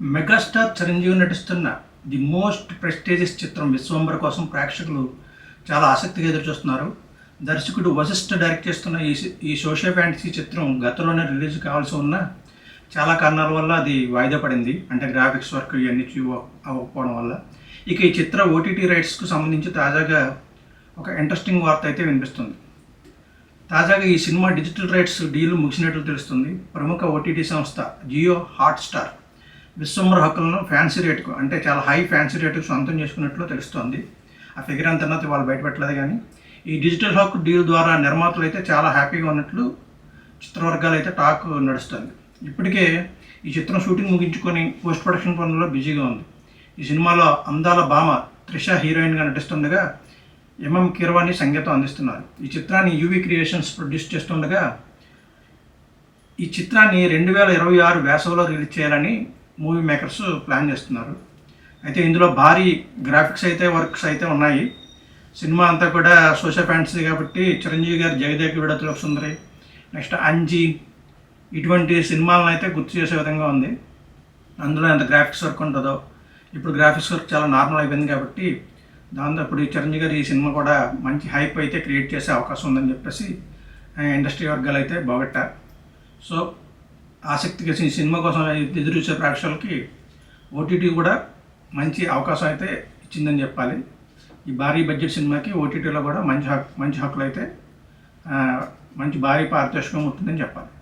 Megastar Chiranjeevi నటిస్తున్న the most prestigious చిత్రం విశ్వంబర్ కోసం ప్రేక్షకులు చాలా ఆసక్తిగా ఎదురుచూస్తున్నారు. దర్శకుడు వశిష్ఠ డైరెక్ట్ చేస్తున్న ఈ ఈ సోషల్ ఫ్యాంటసీ చిత్రం గతంలోనే రిలీజ్ కావాల్సి ఉన్న చాలా కారణాల వల్ల అది వాయిదా పడింది. అంటే గ్రాఫిక్స్ వర్క్ ఇవన్నీ చూ అవ్వకపోవడం వల్ల. ఇక ఈ చిత్ర ఓటీటీ రైట్స్కు సంబంధించి తాజాగా ఒక ఇంట్రెస్టింగ్ వార్త అయితే వినిపిస్తుంది. తాజాగా ఈ సినిమా డిజిటల్ రైట్స్ డీల్ ముగిసినట్లు తెలుస్తుంది. ప్రముఖ ఓటీటీ సంస్థ జియో హాట్స్టార్ విశ్వంబర హక్కులను ఫ్యాన్సీ రేటుకు అంటే చాలా హై ఫ్యాన్సీ రేటుకు సొంతం చేసుకున్నట్లు తెలుస్తోంది. ఆ ఫిగర్ అంత అన్నది వాళ్ళు బయటపెట్టలేదు కానీ ఈ డిజిటల్ హక్కు డీల్ ద్వారా నిర్మాతలు అయితే చాలా హ్యాపీగా ఉన్నట్లు చిత్రవర్గాలు అయితే టాక్ నడుస్తుంది. ఇప్పటికే ఈ చిత్రం షూటింగ్ ముగించుకొని పోస్ట్ ప్రొడక్షన్ పనుల్లో బిజీగా ఉంది. ఈ సినిమాలో అందాల భామ త్రిష హీరోయిన్గా నటిస్తుండగా ఎంఎం కిర్వాణి సంగీతం అందిస్తున్నారు. ఈ చిత్రాన్ని యూవీ క్రియేషన్స్ ప్రొడ్యూస్ చేస్తుండగా ఈ చిత్రాన్ని రెండు వేల ఇరవై ఆరు వేసవిలో రిలీజ్ చేయాలని మూవీ మేకర్స్ ప్లాన్ చేస్తున్నారు. అయితే ఇందులో భారీ గ్రాఫిక్స్ అయితే వర్క్స్ అయితే ఉన్నాయి. సినిమా అంతా కూడా సోషల్ ఫ్యాంటసీ కాబట్టి చిరంజీవి గారి జగదేక విడతలో సుందరి నెక్స్ట్ అంజీ ఇటువంటి సినిమాలను అయితే గుర్తు చేసే విధంగా ఉంది. అందులో ఎంత గ్రాఫిక్స్ వర్క్ ఉంటుందో. ఇప్పుడు గ్రాఫిక్స్ వర్క్ చాలా నార్మల్ అయిపోయింది కాబట్టి దాంతో ఇప్పుడు ఈ చిరంజీవి గారి ఈ సినిమా కూడా మంచి హైప్ అయితే క్రియేట్ చేసే అవకాశం ఉందని చెప్పేసి ఇండస్ట్రీ వర్గాలు అయితే బాగట్టారు సో ఆసక్తిగా ఈ సినిమా కోసం ఎదురు చూసే ప్రేక్షకులకి ఓటీటీ కూడా మంచి అవకాశం అయితే ఇచ్చిందని చెప్పాలి. ఈ భారీ బడ్జెట్ సినిమాకి ఓటీటీలో కూడా మంచి హక్ మంచి హక్కులు అయితే మంచి భారీ పారితోషికం ఉంటుందని చెప్పాలి.